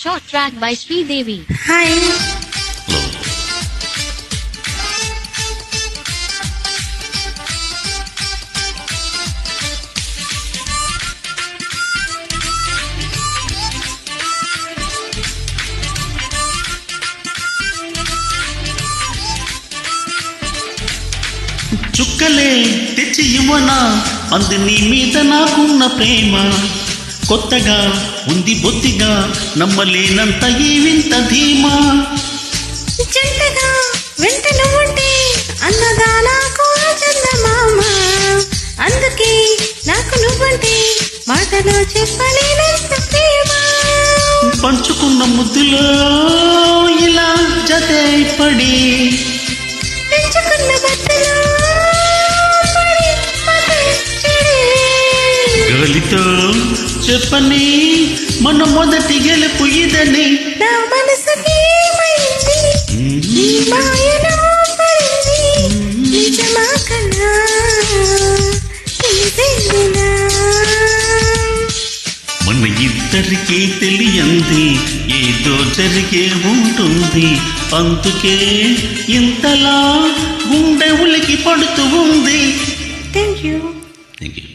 Short track by Sridevi. హాయ్ చుక్కలే తెచ్చి ఇవ్వనా అందు నీ మీద నాకున్న ప్రేమ కొత్తగా ఉంది బొత్తిగా నమ్మలేనంత ఈ వింత ధీమా. జంటగా వెంట నువ్వుంటే అన్నదానా కూడా చందమామ. అందుకే నాకు నువ్వంటే మాటలో చెప్పలేనంత పంచుకున్న ముద్దులో ఇలా జతే పడి పెంచుకున్న బట్టలో గాలితో చెప్పని మన మొదటి గెలుపు ఇదని. నా మనసుకి మన ఇద్దరికీ తెలియంది ఏదో జరిగే ఉంటుంది. అందుకే ఇంతలా గుండె ఉలికి పడుతూ ఉంది. Thank you thank you